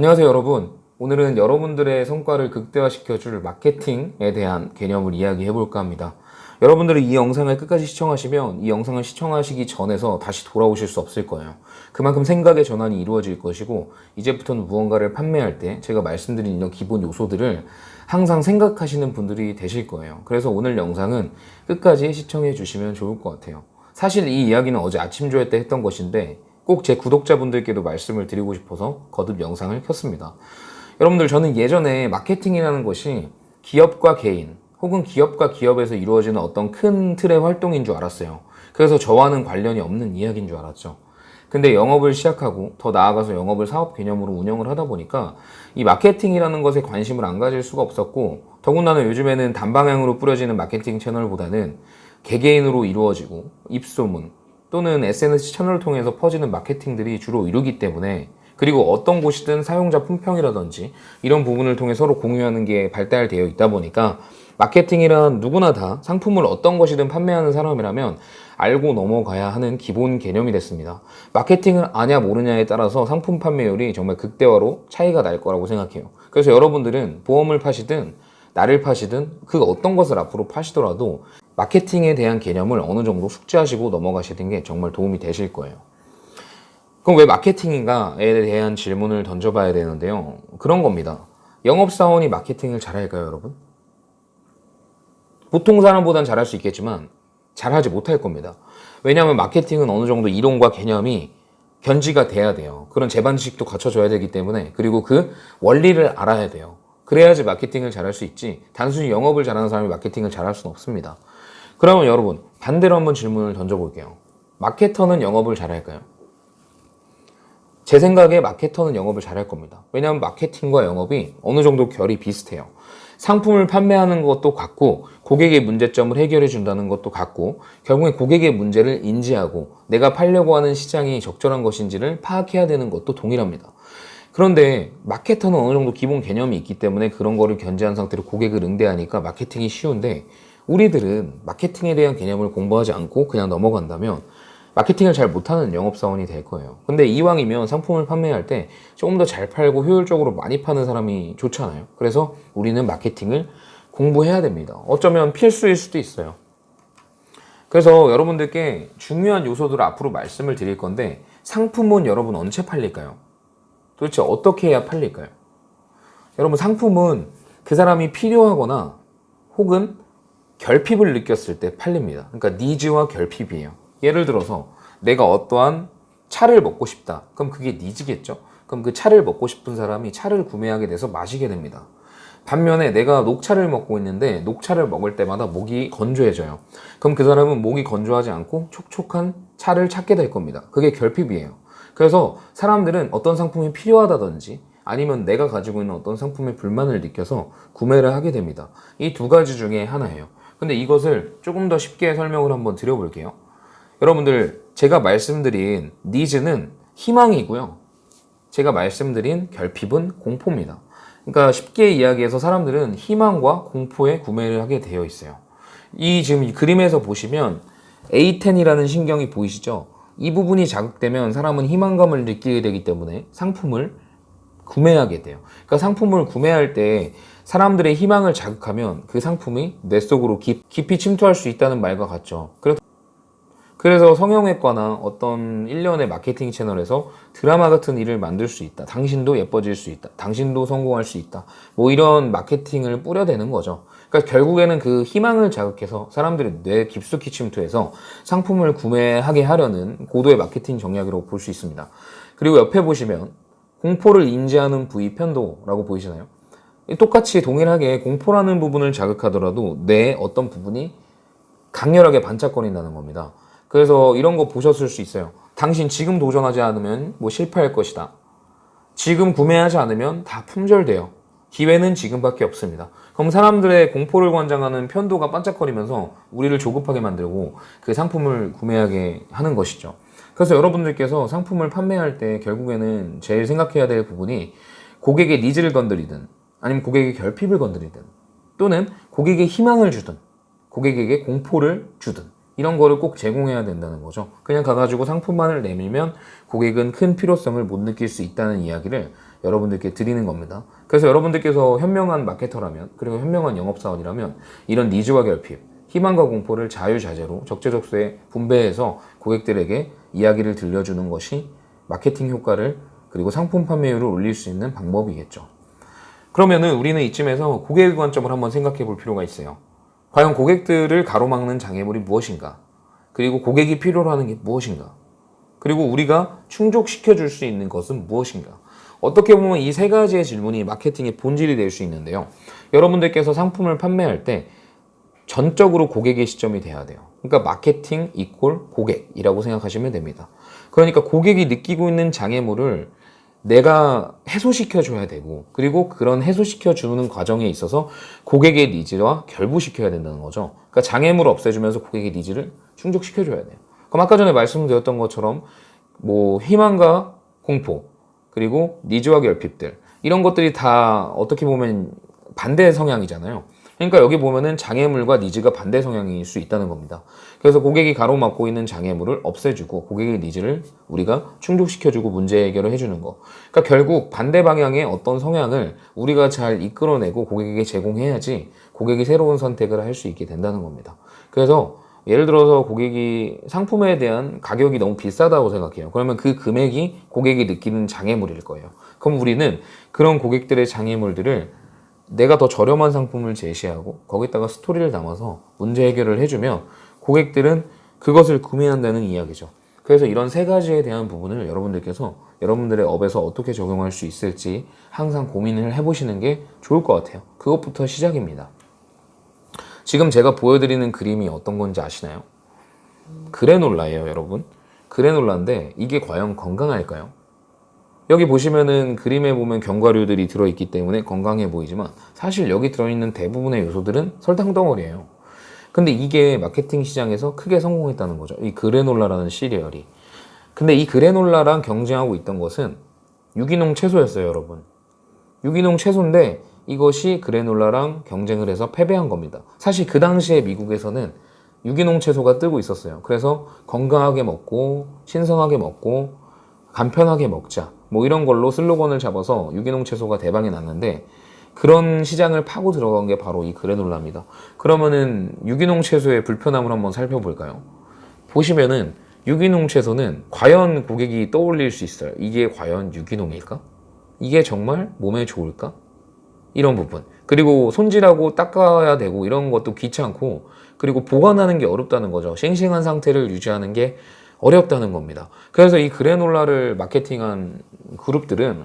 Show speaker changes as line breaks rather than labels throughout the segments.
안녕하세요 여러분. 오늘은 여러분들의 성과를 극대화시켜 줄 마케팅에 대한 개념을 이야기해 볼까 합니다. 여러분들이 이 영상을 끝까지 시청하시면 이 영상을 시청하시기 전에서 다시 돌아오실 수 없을 거예요. 그만큼 생각의 전환이 이루어질 것이고 이제부터는 무언가를 판매할 때 제가 말씀드린 이런 기본 요소들을 항상 생각하시는 분들이 되실 거예요. 그래서 오늘 영상은 끝까지 시청해 주시면 좋을 것 같아요. 사실 이 이야기는 어제 아침 조회 때 했던 것인데 꼭 제 구독자분들께도 말씀을 드리고 싶어서 거듭 영상을 켰습니다. 여러분들 저는 예전에 마케팅이라는 것이 기업과 개인 혹은 기업과 기업에서 이루어지는 어떤 큰 틀의 활동인 줄 알았어요. 그래서 저와는 관련이 없는 이야기인 줄 알았죠. 근데 영업을 시작하고 더 나아가서 영업을 사업 개념으로 운영을 하다 보니까 이 마케팅이라는 것에 관심을 안 가질 수가 없었고 더군다나 요즘에는 단방향으로 뿌려지는 마케팅 채널보다는 개개인으로 이루어지고 입소문 또는 SNS 채널을 통해서 퍼지는 마케팅들이 주로 이루기 때문에 그리고 어떤 곳이든 사용자 품평이라든지 이런 부분을 통해 서로 공유하는 게 발달되어 있다 보니까 마케팅이란 누구나 다 상품을 어떤 것이든 판매하는 사람이라면 알고 넘어가야 하는 기본 개념이 됐습니다. 마케팅을 아냐 모르냐에 따라서 상품 판매율이 정말 극대화로 차이가 날 거라고 생각해요. 그래서 여러분들은 보험을 파시든 나를 파시든 그 어떤 것을 앞으로 파시더라도 마케팅에 대한 개념을 어느 정도 숙지하시고 넘어가시는 게 정말 도움이 되실 거예요. 그럼 왜 마케팅인가에 대한 질문을 던져봐야 되는데요. 그런 겁니다. 영업사원이 마케팅을 잘할까요, 여러분? 보통 사람보단 잘할 수 있겠지만 잘하지 못할 겁니다. 왜냐하면 마케팅은 어느 정도 이론과 개념이 견지가 돼야 돼요. 그런 재반 지식도 갖춰져야 되기 때문에 그리고 그 원리를 알아야 돼요. 그래야지 마케팅을 잘할 수 있지 단순히 영업을 잘하는 사람이 마케팅을 잘할 수는 없습니다. 그러면 여러분 반대로 한번 질문을 던져볼게요. 마케터는 영업을 잘할까요? 제 생각에 마케터는 영업을 잘할 겁니다. 왜냐하면 마케팅과 영업이 어느 정도 결이 비슷해요. 상품을 판매하는 것도 같고 고객의 문제점을 해결해 준다는 것도 같고 결국에 고객의 문제를 인지하고 내가 팔려고 하는 시장이 적절한 것인지를 파악해야 되는 것도 동일합니다. 그런데 마케터는 어느 정도 기본 개념이 있기 때문에 그런 거를 견제한 상태로 고객을 응대하니까 마케팅이 쉬운데 우리들은 마케팅에 대한 개념을 공부하지 않고 그냥 넘어간다면 마케팅을 잘 못하는 영업사원이 될 거예요. 근데 이왕이면 상품을 판매할 때 조금 더 잘 팔고 효율적으로 많이 파는 사람이 좋잖아요. 그래서 우리는 마케팅을 공부해야 됩니다. 어쩌면 필수일 수도 있어요. 그래서 여러분들께 중요한 요소들을 앞으로 말씀을 드릴 건데 상품은 여러분 언제 팔릴까요? 도대체 어떻게 해야 팔릴까요? 여러분 상품은 그 사람이 필요하거나 혹은 결핍을 느꼈을 때 팔립니다. 그러니까 니즈와 결핍이에요. 예를 들어서 내가 어떠한 차를 먹고 싶다. 그럼 그게 니즈겠죠? 그럼 그 차를 먹고 싶은 사람이 차를 구매하게 돼서 마시게 됩니다. 반면에 내가 녹차를 먹고 있는데 녹차를 먹을 때마다 목이 건조해져요. 그럼 그 사람은 목이 건조하지 않고 촉촉한 차를 찾게 될 겁니다. 그게 결핍이에요. 그래서 사람들은 어떤 상품이 필요하다든지 아니면 내가 가지고 있는 어떤 상품에 불만을 느껴서 구매를 하게 됩니다. 이 두 가지 중에 하나예요. 근데 이것을 조금 더 쉽게 설명을 한번 드려볼게요. 여러분들 제가 말씀드린 니즈는 희망이고요. 제가 말씀드린 결핍은 공포입니다. 그러니까 쉽게 이야기해서 사람들은 희망과 공포에 구매를 하게 되어 있어요. 이 지금 이 그림에서 보시면 A10이라는 신경이 보이시죠? 이 부분이 자극되면 사람은 희망감을 느끼게 되기 때문에 상품을 구매하게 돼요. 그러니까 상품을 구매할 때 사람들의 희망을 자극하면 그 상품이 뇌 속으로 깊, 깊이 침투할 수 있다는 말과 같죠. 그래서 성형외과나 어떤 일련의 마케팅 채널에서 드라마 같은 일을 만들 수 있다. 당신도 예뻐질 수 있다. 당신도 성공할 수 있다. 뭐 이런 마케팅을 뿌려대는 거죠. 그러니까 결국에는 그 희망을 자극해서 사람들이 뇌 깊숙이 침투해서 상품을 구매하게 하려는 고도의 마케팅 전략이라고 볼 수 있습니다. 그리고 옆에 보시면 공포를 인지하는 부위 편도라고 보이시나요? 똑같이 동일하게 공포라는 부분을 자극하더라도 뇌의 어떤 부분이 강렬하게 반짝거린다는 겁니다. 그래서 이런 거 보셨을 수 있어요. 당신 지금 도전하지 않으면 뭐 실패할 것이다. 지금 구매하지 않으면 다 품절돼요. 기회는 지금밖에 없습니다. 그럼 사람들의 공포를 관장하는 편도가 반짝거리면서 우리를 조급하게 만들고 그 상품을 구매하게 하는 것이죠. 그래서 여러분들께서 상품을 판매할 때 결국에는 제일 생각해야 될 부분이 고객의 니즈를 건드리든 아니면 고객의 결핍을 건드리든 또는 고객의 희망을 주든 고객에게 공포를 주든 이런 거를 꼭 제공해야 된다는 거죠. 그냥 가가지고 상품만을 내밀면 고객은 큰 필요성을 못 느낄 수 있다는 이야기를 여러분들께 드리는 겁니다. 그래서 여러분들께서 현명한 마케터라면 그리고 현명한 영업사원이라면 이런 니즈와 결핍, 희망과 공포를 자유자재로 적재적소에 분배해서 고객들에게 이야기를 들려주는 것이 마케팅 효과를 그리고 상품 판매율을 올릴 수 있는 방법이겠죠. 그러면은 우리는 이쯤에서 고객의 관점을 한번 생각해 볼 필요가 있어요. 과연 고객들을 가로막는 장애물이 무엇인가? 그리고 고객이 필요로 하는 게 무엇인가? 그리고 우리가 충족시켜 줄 수 있는 것은 무엇인가? 어떻게 보면 이 세 가지의 질문이 마케팅의 본질이 될 수 있는데요. 여러분들께서 상품을 판매할 때 전적으로 고객의 시점이 돼야 돼요. 그러니까 마케팅 이퀄 고객이라고 생각하시면 됩니다. 그러니까 고객이 느끼고 있는 장애물을 내가 해소시켜 줘야 되고 그리고 그런 해소시켜 주는 과정에 있어서 고객의 니즈와 결부시켜야 된다는 거죠. 그러니까 장애물을 없애주면서 고객의 니즈를 충족시켜 줘야 돼요. 그럼 아까 전에 말씀드렸던 것처럼 뭐 희망과 공포 그리고 니즈와 결핍들 이런 것들이 다 어떻게 보면 반대 성향이잖아요. 그러니까 여기 보면은 장애물과 니즈가 반대 성향일 수 있다는 겁니다. 그래서 고객이 가로막고 있는 장애물을 없애주고 고객의 니즈를 우리가 충족시켜주고 문제 해결을 해주는 거. 그러니까 결국 반대 방향의 어떤 성향을 우리가 잘 이끌어내고 고객에게 제공해야지 고객이 새로운 선택을 할 수 있게 된다는 겁니다. 그래서 예를 들어서 고객이 상품에 대한 가격이 너무 비싸다고 생각해요. 그러면 그 금액이 고객이 느끼는 장애물일 거예요. 그럼 우리는 그런 고객들의 장애물들을 내가 더 저렴한 상품을 제시하고 거기다가 스토리를 담아서 문제 해결을 해주면 고객들은 그것을 구매한다는 이야기죠. 그래서 이런 세 가지에 대한 부분을 여러분들께서 여러분들의 업에서 어떻게 적용할 수 있을지 항상 고민을 해보시는 게 좋을 것 같아요. 그것부터 시작입니다. 지금 제가 보여드리는 그림이 어떤 건지 아시나요? 그래놀라예요, 여러분. 그래놀라인데 이게 과연 건강할까요? 여기 보시면은 그림에 보면 견과류들이 들어있기 때문에 건강해 보이지만 사실 여기 들어있는 대부분의 요소들은 설탕 덩어리예요. 근데 이게 마케팅 시장에서 크게 성공했다는 거죠. 이 그래놀라라는 시리얼이. 근데 이 그래놀라랑 경쟁하고 있던 것은 유기농 채소였어요, 여러분. 유기농 채소인데 이것이 그래놀라랑 경쟁을 해서 패배한 겁니다. 사실 그 당시에 미국에서는 유기농 채소가 뜨고 있었어요. 그래서 건강하게 먹고 신선하게 먹고 간편하게 먹자. 뭐 이런 걸로 슬로건을 잡아서 유기농 채소가 대박이 났는데 그런 시장을 파고 들어간 게 바로 이 그래놀라입니다. 그러면은 유기농 채소의 불편함을 한번 살펴볼까요? 보시면은 유기농 채소는 과연 고객이 떠올릴 수 있어요. 이게 과연 유기농일까? 이게 정말 몸에 좋을까? 이런 부분. 그리고 손질하고 닦아야 되고 이런 것도 귀찮고 그리고 보관하는 게 어렵다는 거죠. 싱싱한 상태를 유지하는 게 어렵다는 겁니다. 그래서 이 그래놀라를 마케팅한 그룹들은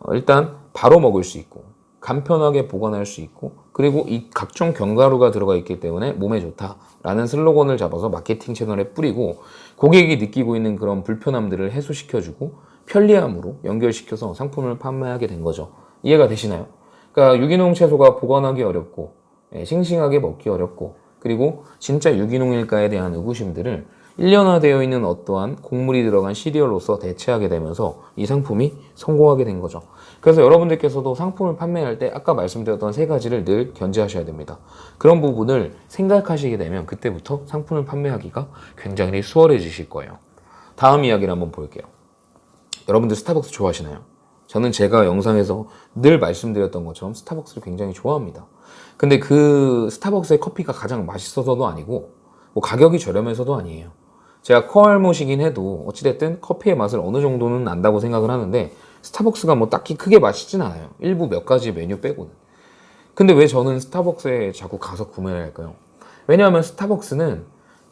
어, 일단 바로 먹을 수 있고 간편하게 보관할 수 있고 그리고 이 각종 견과류가 들어가 있기 때문에 몸에 좋다라는 슬로건을 잡아서 마케팅 채널에 뿌리고 고객이 느끼고 있는 그런 불편함들을 해소시켜주고 편리함으로 연결시켜서 상품을 판매하게 된 거죠. 이해가 되시나요? 그러니까 유기농 채소가 보관하기 어렵고 예, 싱싱하게 먹기 어렵고 그리고 진짜 유기농일까에 대한 의구심들을 일련화되어 있는 어떠한 곡물이 들어간 시리얼로서 대체하게 되면서 이 상품이 성공하게 된 거죠. 그래서 여러분들께서도 상품을 판매할 때 아까 말씀드렸던 세 가지를 늘 견제하셔야 됩니다. 그런 부분을 생각하시게 되면 그때부터 상품을 판매하기가 굉장히 수월해지실 거예요. 다음 이야기를 한번 볼게요. 여러분들 스타벅스 좋아하시나요? 저는 제가 영상에서 늘 말씀드렸던 것처럼 스타벅스를 굉장히 좋아합니다. 근데 그 스타벅스의 커피가 가장 맛있어서도 아니고 뭐 가격이 저렴해서도 아니에요. 제가 코알못이긴 해도 어찌됐든 커피의 맛을 어느 정도는 안다고 생각을 하는데 스타벅스가 뭐 딱히 크게 맛있진 않아요. 일부 몇 가지 메뉴 빼고는. 근데 왜 저는 스타벅스에 자꾸 가서 구매를 할까요? 왜냐하면 스타벅스는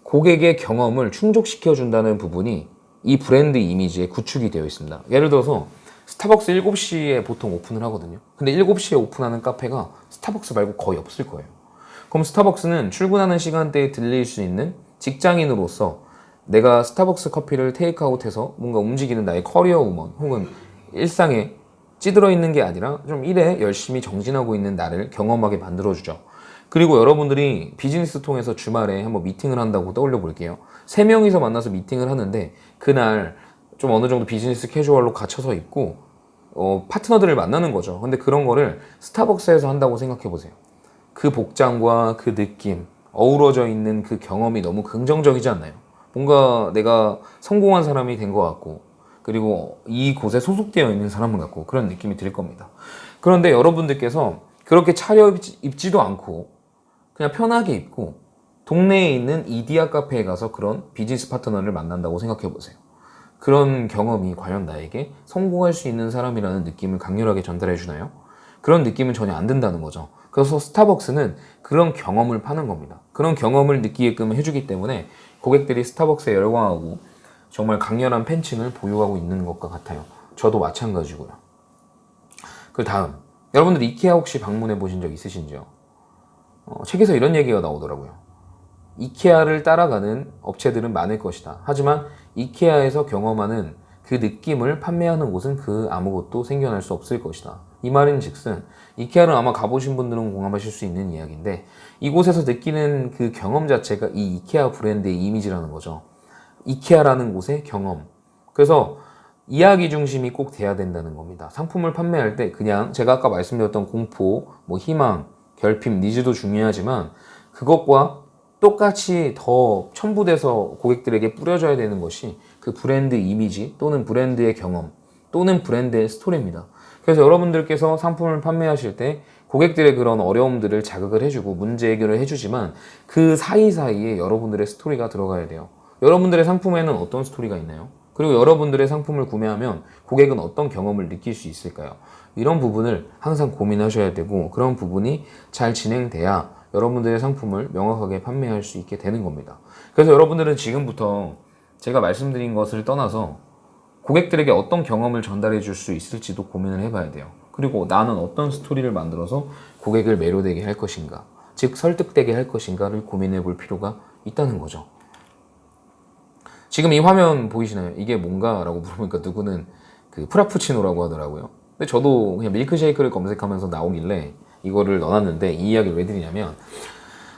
고객의 경험을 충족시켜 준다는 부분이 이 브랜드 이미지에 구축이 되어 있습니다. 예를 들어서 스타벅스 7시에 보통 오픈을 하거든요. 근데 7시에 오픈하는 카페가 스타벅스 말고 거의 없을 거예요. 그럼 스타벅스는 출근하는 시간대에 들릴 수 있는 직장인으로서 내가 스타벅스 커피를 테이크아웃해서 뭔가 움직이는 나의 커리어 우먼 혹은 일상에 찌들어 있는 게 아니라 좀 일에 열심히 정진하고 있는 나를 경험하게 만들어주죠. 그리고 여러분들이 비즈니스 통해서 주말에 한번 미팅을 한다고 떠올려 볼게요. 세 명이서 만나서 미팅을 하는데 그날 좀 어느 정도 비즈니스 캐주얼로 갖춰서 있고 어, 파트너들을 만나는 거죠. 근데 그런 거를 스타벅스에서 한다고 생각해 보세요. 그 복장과 그 느낌, 어우러져 있는 그 경험이 너무 긍정적이지 않나요? 뭔가 내가 성공한 사람이 된 것 같고 그리고 이 곳에 소속되어 있는 사람 같고 그런 느낌이 들 겁니다. 그런데 여러분들께서 그렇게 차려 입지도 않고 그냥 편하게 입고 동네에 있는 이디야 카페에 가서 그런 비즈니스 파트너를 만난다고 생각해 보세요. 그런 경험이 과연 나에게 성공할 수 있는 사람이라는 느낌을 강렬하게 전달해 주나요? 그런 느낌은 전혀 안 든다는 거죠. 그래서 스타벅스는 그런 경험을 파는 겁니다. 그런 경험을 느끼게끔 해주기 때문에 고객들이 스타벅스에 열광하고 정말 강렬한 팬층을 보유하고 있는 것과 같아요. 저도 마찬가지고요. 그 다음, 여러분들 이케아 혹시 방문해 보신 적 있으신지요? 어, 책에서 이런 얘기가 나오더라고요. 이케아를 따라가는 업체들은 많을 것이다. 하지만 이케아에서 경험하는 그 느낌을 판매하는 곳은 그 아무것도 생겨날 수 없을 것이다. 이 말인 즉슨 이케아를 아마 가보신 분들은 공감하실 수 있는 이야기인데 이곳에서 느끼는 그 경험 자체가 이 이케아 브랜드의 이미지라는 거죠. 이케아라는 곳의 경험. 그래서 이야기 중심이 꼭 돼야 된다는 겁니다. 상품을 판매할 때 그냥 제가 아까 말씀드렸던 공포, 뭐 희망, 결핍, 니즈도 중요하지만 그것과 똑같이 더 첨부돼서 고객들에게 뿌려져야 되는 것이 그 브랜드 이미지 또는 브랜드의 경험 또는 브랜드의 스토리입니다. 그래서 여러분들께서 상품을 판매하실 때 고객들의 그런 어려움들을 자극을 해주고 문제 해결을 해주지만 그 사이사이에 여러분들의 스토리가 들어가야 돼요. 여러분들의 상품에는 어떤 스토리가 있나요? 그리고 여러분들의 상품을 구매하면 고객은 어떤 경험을 느낄 수 있을까요? 이런 부분을 항상 고민하셔야 되고 그런 부분이 잘 진행돼야 여러분들의 상품을 명확하게 판매할 수 있게 되는 겁니다. 그래서 여러분들은 지금부터 제가 말씀드린 것을 떠나서 고객들에게 어떤 경험을 전달해 줄 수 있을지도 고민을 해봐야 돼요. 그리고 나는 어떤 스토리를 만들어서 고객을 매료되게 할 것인가, 즉 설득되게 할 것인가를 고민해 볼 필요가 있다는 거죠. 지금 이 화면 보이시나요? 이게 뭔가라고 물어보니까 누구는 그 프라푸치노라고 하더라고요. 근데 저도 그냥 밀크쉐이크를 검색하면서 나오길래 이거를 넣어놨는데 이 이야기를 왜 드리냐면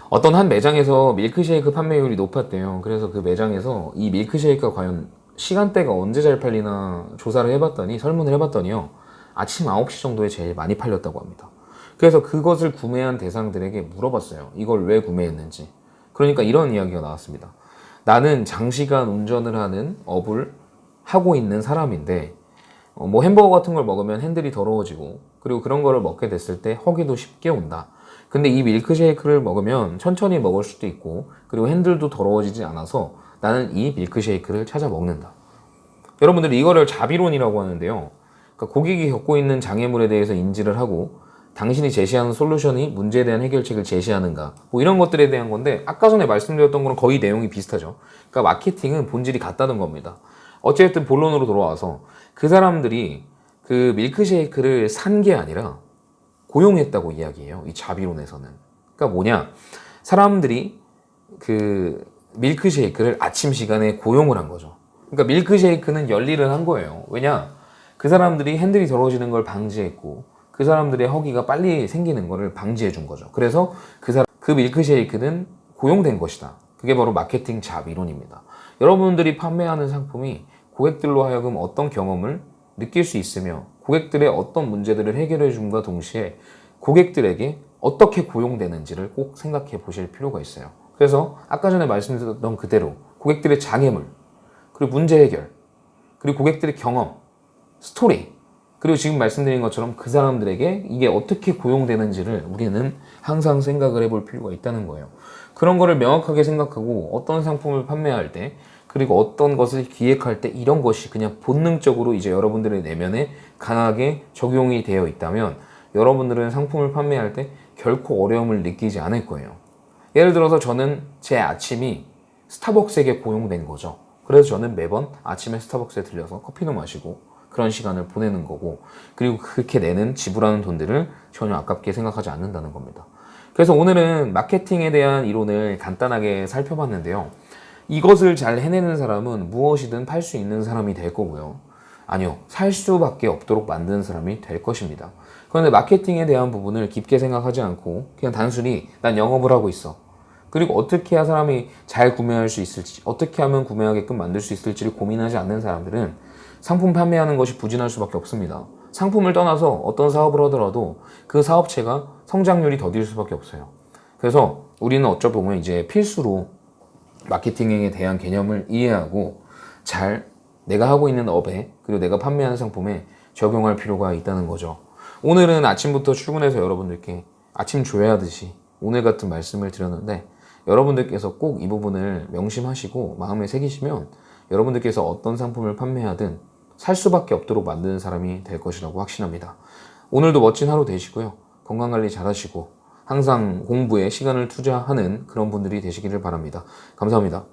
어떤 한 매장에서 밀크쉐이크 판매율이 높았대요. 그래서 그 매장에서 이 밀크쉐이크가 과연 시간대가 언제 잘 팔리나 조사를 해봤더니 설문을 해봤더니요. 아침 9시 정도에 제일 많이 팔렸다고 합니다. 그래서 그것을 구매한 대상들에게 물어봤어요. 이걸 왜 구매했는지. 그러니까 이런 이야기가 나왔습니다. 나는 장시간 운전을 하는 업을 하고 있는 사람인데 어, 뭐 햄버거 같은 걸 먹으면 핸들이 더러워지고 그리고 그런 거를 먹게 됐을 때 허기도 쉽게 온다. 근데 이 밀크쉐이크를 먹으면 천천히 먹을 수도 있고 그리고 핸들도 더러워지지 않아서 나는 이 밀크쉐이크를 찾아 먹는다. 여러분들 이거를 자비론이라고 하는데요. 그러니까 고객이 겪고 있는 장애물에 대해서 인지를 하고 당신이 제시하는 솔루션이 문제에 대한 해결책을 제시하는가 뭐 이런 것들에 대한 건데 아까 전에 말씀드렸던 거는 거의 내용이 비슷하죠. 그러니까 마케팅은 본질이 같다는 겁니다. 어쨌든 본론으로 돌아와서 그 사람들이 그 밀크쉐이크를 산 게 아니라 고용했다고 이야기해요. 이 자비론에서는. 그러니까 뭐냐? 사람들이 그 밀크쉐이크를 아침 시간에 고용을 한 거죠. 그러니까 밀크쉐이크는 열일을 한 거예요. 왜냐? 그 사람들이 핸들이 더러워지는 걸 방지했고 그 사람들의 허기가 빨리 생기는 것을 방지해 준 거죠. 그래서 그 사람 그 밀크쉐이크는 고용된 것이다. 그게 바로 마케팅 자비론입니다. 여러분들이 판매하는 상품이 고객들로 하여금 어떤 경험을 느낄 수 있으며 고객들의 어떤 문제들을 해결해 줌과 동시에 고객들에게 어떻게 고용되는지를 꼭 생각해 보실 필요가 있어요. 그래서 아까 전에 말씀드렸던 그대로 고객들의 장애물, 그리고 문제 해결, 그리고 고객들의 경험, 스토리, 그리고 지금 말씀드린 것처럼 그 사람들에게 이게 어떻게 고용되는지를 우리는 항상 생각을 해볼 필요가 있다는 거예요. 그런 거를 명확하게 생각하고 어떤 상품을 판매할 때 그리고 어떤 것을 기획할 때 이런 것이 그냥 본능적으로 이제 여러분들의 내면에 강하게 적용이 되어 있다면 여러분들은 상품을 판매할 때 결코 어려움을 느끼지 않을 거예요. 예를 들어서 저는 제 아침이 스타벅스에게 고용된 거죠. 그래서 저는 매번 아침에 스타벅스에 들려서 커피도 마시고 그런 시간을 보내는 거고 그리고 그렇게 내는 지불하는 돈들을 전혀 아깝게 생각하지 않는다는 겁니다. 그래서 오늘은 마케팅에 대한 이론을 간단하게 살펴봤는데요. 이것을 잘 해내는 사람은 무엇이든 팔 수 있는 사람이 될 거고요. 아니요, 살 수밖에 없도록 만드는 사람이 될 것입니다. 그런데 마케팅에 대한 부분을 깊게 생각하지 않고 그냥 단순히 난 영업을 하고 있어. 그리고 어떻게 해야 사람이 잘 구매할 수 있을지, 어떻게 하면 구매하게끔 만들 수 있을지를 고민하지 않는 사람들은 상품 판매하는 것이 부진할 수밖에 없습니다. 상품을 떠나서 어떤 사업을 하더라도 그 사업체가 성장률이 더딜 수밖에 없어요. 그래서 우리는 어쩌 보면 이제 필수로 마케팅에 대한 개념을 이해하고 잘 내가 하고 있는 업에 그리고 내가 판매하는 상품에 적용할 필요가 있다는 거죠. 오늘은 아침부터 출근해서 여러분들께 아침 조회하듯이 오늘 같은 말씀을 드렸는데 여러분들께서 꼭 이 부분을 명심하시고 마음에 새기시면 여러분들께서 어떤 상품을 판매하든 살 수밖에 없도록 만드는 사람이 될 것이라고 확신합니다. 오늘도 멋진 하루 되시고요. 건강관리 잘 하시고 항상 공부에 시간을 투자하는 그런 분들이 되시기를 바랍니다. 감사합니다.